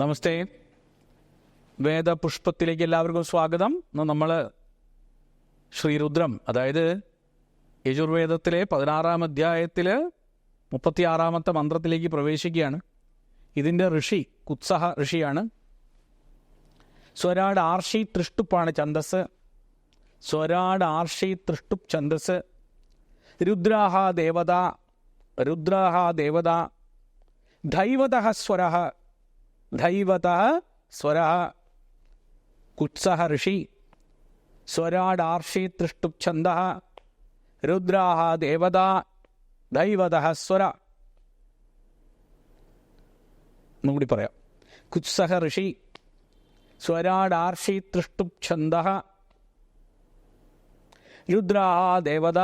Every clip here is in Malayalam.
നമസ്തേ. വേദപുഷ്പത്തിലേക്ക് എല്ലാവർക്കും സ്വാഗതം. നമ്മൾ ശ്രീരുദ്രം അതായത് യജുർവേദത്തിലെ പതിനാറാം അധ്യായത്തിൽ മുപ്പത്തിയാറാമത്തെ മന്ത്രത്തിലേക്ക് പ്രവേശിക്കുകയാണ്. ഇതിന്റെ ഋഷി കുത്സഹ ഋഷിയാണ്. സ്വരാട് ആർഷി തൃഷ്ടുപ്പാണ് ഛന്ദസ്. സ്വരാട് ആർഷി തൃഷ്ടുപ് ഛന്ദസ്. രുദ്രാഹ ദേവത രുദ്രാഹ ദേവത ദൈവതഹ സ്വര ധൈവത സ്വര കുത്സഹ ഋഷി. സ്വരാടാർഷി തൃഷ്ടുപ് ഛന്ദ. രുദ്രാഹ ദേവത ദൈവത സ്വര. ഒന്നുകൂടി പറയാം. കുത്സഹ ഋഷി. സ്വരാടാർഷി തൃഷ്ടുപ് ഛന്ദ. രുദ്രാഹ ദേവത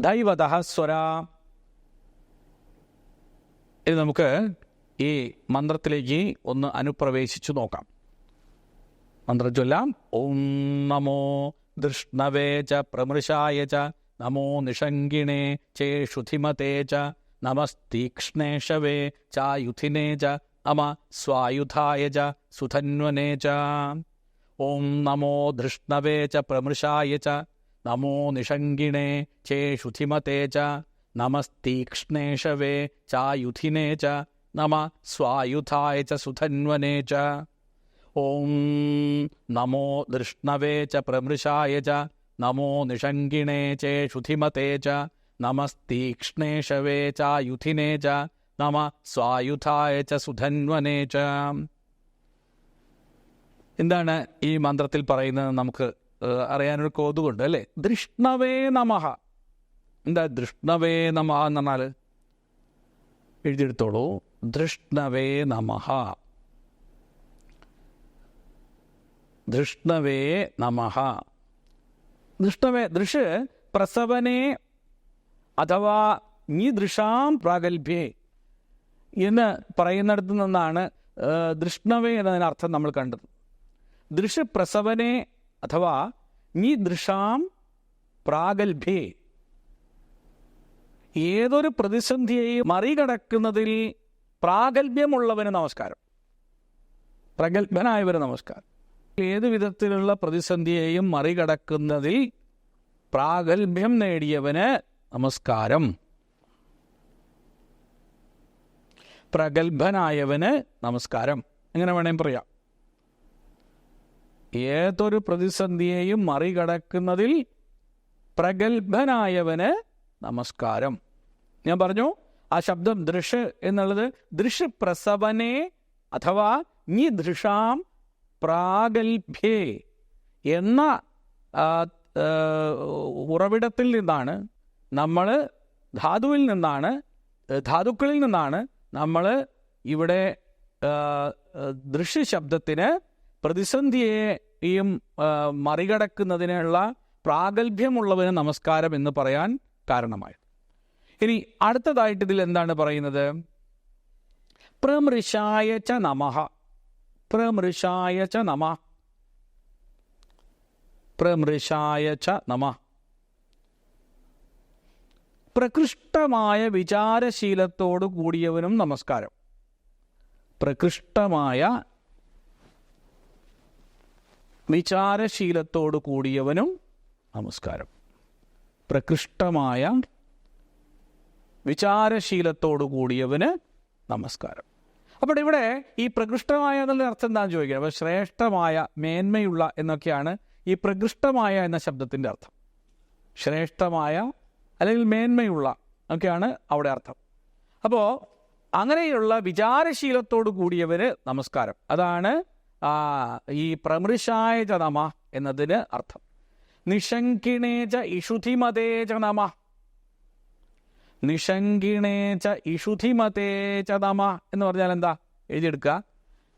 ദൈവത സ്വര. ഇത് നമുക്ക് ഈ മന്ത്രത്തിലേക്ക് ഒന്ന് അനുപ്രവേശിച്ചു നോക്കാം. മന്ത്രം ചൊല്ലാം ഓം നമോ ദൃഷ്ണവേ ച പ്രമൃശായ ച നമോ നിഷങ്കിണേ ചേഷുധിമതേ ച നമസ്തീക്ഷ്ണേഷവേ ചായുധിനേ ച നമ സ്വായുധായ ച സുധന്വനേ ച. ഓം നമോ ധൃഷ്ണവേ ച പ്രമൃശായ ച നമോ നിഷങ്കിണേ ചേഷുധിമതേ ച നമസ്തീക്ഷ്ണേഷവേ ചായുധിനേ ച നമ സ്വായുധായ ച സുധന്വനേ ച ഓം നമോ ദൃഷ്ണവേ ച പ്രമൃശായ ച നമോ നിഷങ്കിണേ ചേഷുധിമതേ ച നമസ്തീക്ഷ്ണേഷവേ ചായുധിനേ ച നമ സ്വായുധായ ച സുധന്വനേ ച എന്താണ് ഈ മന്ത്രത്തിൽ പറയുന്നത്? നമുക്ക് അറിയാനൊരു കോതുകൊണ്ട് അല്ലേ? ദൃഷ്ണവേ നമഃ. എന്താ ദൃഷ്ണവേ നമഃ എന്ന് പറഞ്ഞാൽ എഴുതിയെടുത്തോളൂ. ദൃഷ്ണവേ നമ. ദൃഷ്ണവേ നമ. ദൃഷ്ടവേ ദൃഷ് പ്രസവനെ അഥവാ ദൃഷാം പ്രാഗൽഭ്യേ എന്ന് പറയുന്നിടത്ത് നിന്നാണ് ദൃഷ്ണവേ എന്നതിനർത്ഥം നമ്മൾ കണ്ടത്. ദൃഷ് പ്രസവനെ അഥവാ ദൃഷാം പ്രാഗൽഭ്യേ. ഏതൊരു പ്രതിസന്ധിയെയും മറികടക്കുന്നതിൽ പ്രാഗൽഭ്യമുള്ളവന് നമസ്കാരം. പ്രഗത്ഭനായവന് നമസ്കാരം. ഏത് വിധത്തിലുള്ള പ്രതിസന്ധിയെയും മറികടക്കുന്നതിൽ പ്രാഗൽഭ്യം നേടിയവന് നമസ്കാരം. പ്രഗത്ഭനായവന് നമസ്കാരം. എങ്ങനെ വേണേലും പറയാം. ഏതൊരു പ്രതിസന്ധിയെയും മറികടക്കുന്നതിൽ പ്രഗത്ഭനായവന് നമസ്കാരം. ഞാൻ പറഞ്ഞു? ആ ശബ്ദം ദൃഷ് എന്നുള്ളത് ദൃഷ് പ്രസവനെ അഥവാ ഞി ദൃഷാം പ്രാഗൽഭ്യേ എന്ന ഉറവിടത്തിൽ നിന്നാണ് നമ്മൾ ധാതുവിൽ നിന്നാണ് ധാതുക്കളിൽ നിന്നാണ് നമ്മൾ ഇവിടെ ദൃശ്യ ശബ്ദത്തിന് പ്രതിസന്ധിയെയും മറികടക്കുന്നതിനുള്ള പ്രാഗൽഭ്യമുള്ളവന് നമസ്കാരം എന്ന് പറയാൻ കാരണമായത്. ഇനി അടുത്തതായിട്ട് ഇതിൽ എന്താണ് പറയുന്നത്? പ്രമൃഷായ ച നമഹ പ്രമൃഷായ ച നമ. പ്രമൃഷായ ച നമ. പ്രകൃഷ്ടമായ വിചാരശീലത്തോടു കൂടിയവനും നമസ്കാരം. പ്രകൃഷ്ടമായ വിചാരശീലത്തോടു കൂടിയവനും നമസ്കാരം. പ്രകൃഷ്ടമായ വിചാരശീലത്തോടു കൂടിയവന് നമസ്കാരം. അപ്പോൾ ഇവിടെ ഈ പ്രകൃഷ്ടമായ എന്നുള്ള അർത്ഥം എന്താണെന്ന് ചോദിക്കുന്നത് അപ്പോൾ ശ്രേഷ്ഠമായ മേന്മയുള്ള എന്നൊക്കെയാണ് ഈ പ്രകൃഷ്ടമായ എന്ന ശബ്ദത്തിന്റെ അർത്ഥം. ശ്രേഷ്ഠമായ അല്ലെങ്കിൽ മേന്മയുള്ള ഒക്കെയാണ് അവിടെ അർത്ഥം. അപ്പോൾ അങ്ങനെയുള്ള വിചാരശീലത്തോടു കൂടിയവന് നമസ്കാരം. അതാണ് ഈ പ്രമൃഷായ ജനമ നമ എന്നതിന് അർത്ഥം. നിഷങ്കിണേ ച ഇഷുധിമതേ ച നമ നിഷങ്കിണേ ച ഇഷുധിമതേ ച നമ എന്ന് പറഞ്ഞാൽ എന്താ? എഴുതിയെടുക്കുക.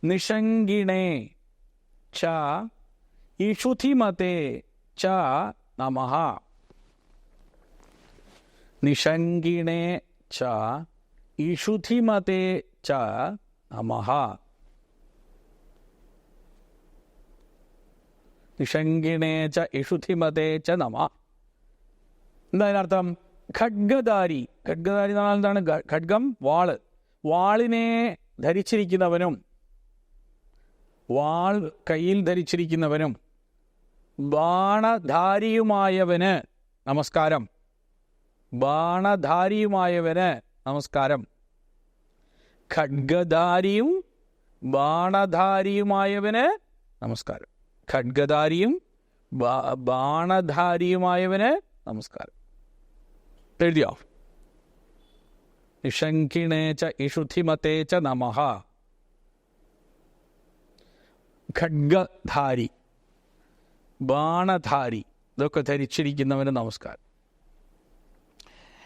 നിഷങ്കിണേ ച ഇഷുധിമതേ ച നമ. നിഷങ്കിണേ ച ഇഷുധിമതേ ച നമ. നിഷങ്കിണേ ച ഇഷുധിമതേ ച നമ. എന്താ അതിനർത്ഥം? ഖഡ്ഗധാരി ഖഡ്ഗധാരി എന്ന് പറഞ്ഞാൽ എന്താണ്? ഖഡ്ഗം വാൾ. വാളിനെ ധരിച്ചിരിക്കുന്നവനും വാൾ കയ്യിൽ ധരിച്ചിരിക്കുന്നവനും ബാണധാരിയുമായവന് നമസ്കാരം. ബാണധാരിയുമായവന് നമസ്കാരം. ഖഡ്ഗധാരിയും ബാണധാരിയുമായവന് നമസ്കാരം. ഖഡ്ഗധാരിയും ബാണധാരിയുമായവന് നമസ്കാരം. എഴുതിയോ നിഷങ്കിണേച്ച ച നമഹ ഖഡ്ഗധാരി ബാണധാരി ഇതൊക്കെ ധരിച്ചിരിക്കുന്നവന് നമസ്കാരം.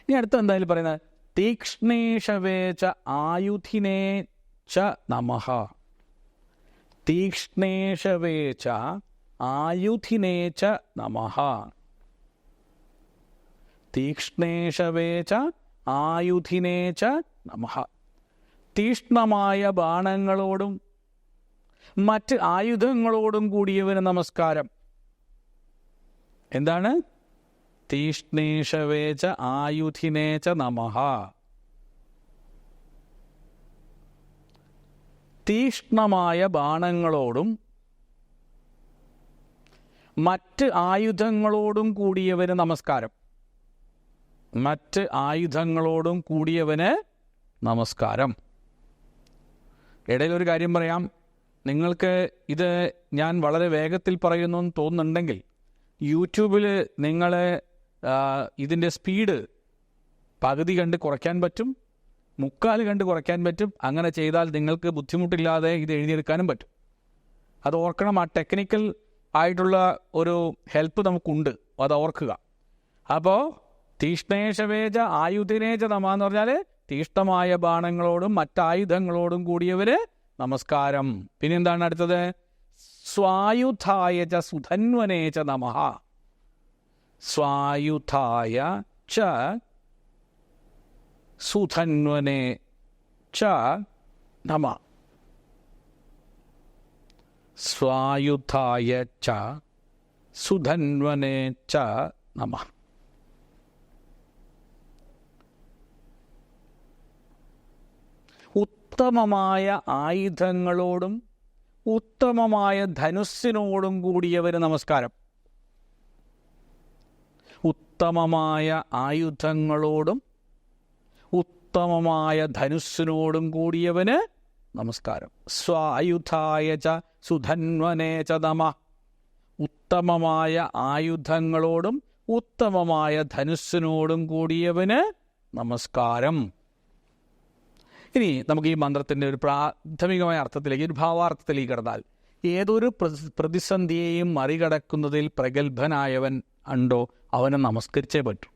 ഇനി അടുത്ത എന്തായാലും പറയുന്നത്? തീക്ഷ്ണേഷവേച്ച ആയുധിനേ ച നമഹ തീക്ഷ്ണേഷവേച്ച ആയുധിനേ ച നമഃ. തീക്ഷ്ണേഷവേ ച ആയുധിനേ ച നമഃ. തീക്ഷ്ണമായ ബാണങ്ങളോടും മറ്റ് ആയുധങ്ങളോടും കൂടിയവന് നമസ്കാരം. എന്താണ്? തീഷ്ണേഷവേ ച ആയുധിനേ ച നമഃ. തീക്ഷ്ണമായ ബാണങ്ങളോടും മറ്റ് ആയുധങ്ങളോടും കൂടിയവന് നമസ്കാരം. മറ്റ് ആയുധങ്ങളോടും കൂടിയവന് നമസ്കാരം. ഇടയിൽ ഒരു കാര്യം പറയാം. നിങ്ങൾക്ക് ഇത് ഞാൻ വളരെ വേഗത്തിൽ പറയുന്നു എന്ന് തോന്നുന്നുണ്ടെങ്കിൽ യൂട്യൂബിൽ നിങ്ങൾ ഇതിന്റെ സ്പീഡ് പകുതി കണ്ട് കുറയ്ക്കാൻ പറ്റും മുക്കാൽ കണ്ട് കുറയ്ക്കാൻ പറ്റും. അങ്ങനെ ചെയ്താൽ നിങ്ങൾക്ക് ബുദ്ധിമുട്ടില്ലാതെ ഇത് എഴുതിയെടുക്കാനും പറ്റും. അത് ഓർക്കണം ആ ടെക്നിക്കൽ ആയിട്ടുള്ള ഒരു ഹെൽപ്പ് നമുക്കുണ്ട്. അത് ഓർക്കുക. അപ്പോൾ തീഷ്ണേഷവേജ ആയുധിനേജ നമ എന്ന് പറഞ്ഞാൽ തീഷ്ണമായ ബാണങ്ങളോടും മറ്റായുധങ്ങളോടും കൂടിയവര് നമസ്കാരം. പിന്നെ എന്താണ് അടുത്തത്? സ്വായുധായ ച സുധന്വനേ ച നമ. സ്വായുധായ ച സുധന്വനേ ച നമ. സ്വായുധായ ച സുധന്വനേ ച നമ. ഉത്തമമായ ആയുധങ്ങളോടും ഉത്തമമായ ധനുസ്സിനോടും കൂടിയവന് നമസ്കാരം. ഉത്തമമായ ആയുധങ്ങളോടും ഉത്തമമായ ധനുസ്സിനോടും കൂടിയവന് നമസ്കാരം. സ്വായുധായ ച സുധന്വനേ ച നമ. ഉത്തമമായ ആയുധങ്ങളോടും ഉത്തമമായ ധനുസ്സിനോടും കൂടിയവന് നമസ്കാരം. ഇനി നമുക്ക് ഈ മന്ത്രത്തിന്റെ ഒരു പ്രാഥമികമായ അർത്ഥത്തിലേക്ക് ഒരു ഭാവാർത്ഥത്തിലേക്ക് കടന്നാൽ. ഏതൊരു പ്രതി- പ്രതിസന്ധിയെയും മറികടക്കുന്നതിൽ പ്രഗത്ഭനായവൻ ഉണ്ടോ? അവനെ നമസ്കരിച്ചേ പറ്റൂ.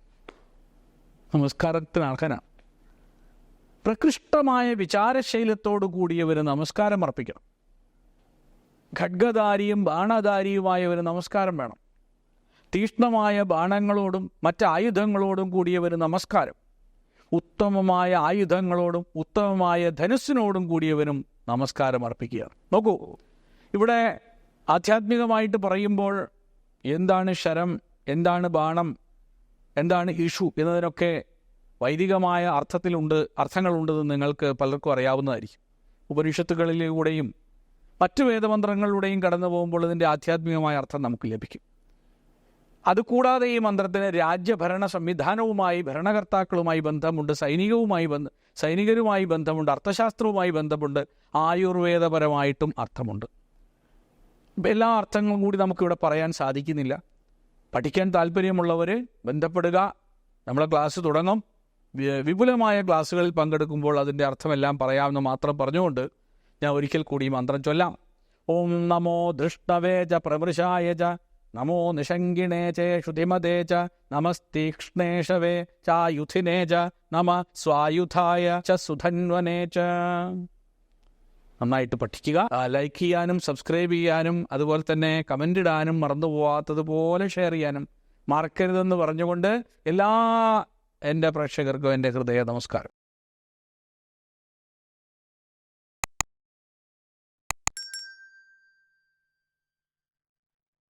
നമസ്കാരത്തിന് അർഹനാണ്. പ്രകൃഷ്ടമായ വിചാരശൈലത്തോടു കൂടിയവന് നമസ്കാരം അർപ്പിക്കണം. ഖഡ്ഗധാരിയും ബാണധാരിയുമായവന് നമസ്കാരം വേണം. തീഷ്ണമായ ബാണങ്ങളോടും മറ്റ് ആയുധങ്ങളോടും കൂടിയവന് നമസ്കാരം. ഉത്തമമായ ആയുധങ്ങളോടും ഉത്തമമായ ധനുസ്സിനോടും കൂടിയവനും നമസ്കാരം അർപ്പിക്കുക നോക്കൂ ഇവിടെ ആധ്യാത്മികമായിട്ട് പറയുമ്പോൾ എന്താണ് ശരം എന്താണ് ബാണം എന്താണ് ഇഷു എന്നതിനൊക്കെ വൈദികമായ അർത്ഥത്തിലുണ്ട് അർത്ഥങ്ങളുണ്ടെന്ന് നിങ്ങൾക്ക് പലർക്കും അറിയാവുന്നതായിരിക്കും. ഉപനിഷത്തുകളിലൂടെയും മറ്റു വേദമന്ത്രങ്ങളിലൂടെയും കടന്നു പോകുമ്പോൾ ഇതിന്റെ ആധ്യാത്മികമായ അർത്ഥം നമുക്ക് ലഭിക്കും. അതുകൂടാതെ ഈ മന്ത്രത്തിന് രാജ്യഭരണ സംവിധാനവുമായി ഭരണകർത്താക്കളുമായി ബന്ധമുണ്ട് സൈനികവുമായി ബന്ധ സൈനികരുമായി ബന്ധമുണ്ട് അർത്ഥശാസ്ത്രവുമായി ബന്ധമുണ്ട് ആയുർവേദപരമായിട്ടും അർത്ഥമുണ്ട്. എല്ലാ അർത്ഥങ്ങളും കൂടി നമുക്കിവിടെ പറയാൻ സാധിക്കുന്നില്ല. പഠിക്കാൻ താല്പര്യമുള്ളവർ ബന്ധപ്പെടുക നമ്മളെ ക്ലാസ് തുടങ്ങും. വിപുലമായ ക്ലാസ്സുകളിൽ പങ്കെടുക്കുമ്പോൾ അതിന്റെ അർത്ഥമെല്ലാം പറയാമെന്ന് മാത്രം പറഞ്ഞുകൊണ്ട് ഞാൻ ഒരിക്കൽ കൂടി മന്ത്രം ചൊല്ലാം. ഓം നമോ ദൃഷ്ടവേജ പ്രമൃഷായ ച നമോ നിഷങ്കിണേ ചേ ശ്രുതിമതേ ച നമസ്തീക്ഷ്ണേഷവേ ചായുധിനേ ച നമ സ്വായുധായ ച സുധന്വനേ ച. നന്നായിട്ട് പഠിക്കുക. ലൈക്ക് ചെയ്യാനും സബ്സ്ക്രൈബ് ചെയ്യാനും അതുപോലെ തന്നെ കമന്റ് ഇടാനും മറന്നു പോവാത്തതുപോലെ ഷെയർ ചെയ്യാനും മറക്കരുതെന്ന് പറഞ്ഞുകൊണ്ട് എല്ലാ എന്റെ പ്രേക്ഷകർക്കും എന്റെ ഹൃദയ നമസ്കാരം.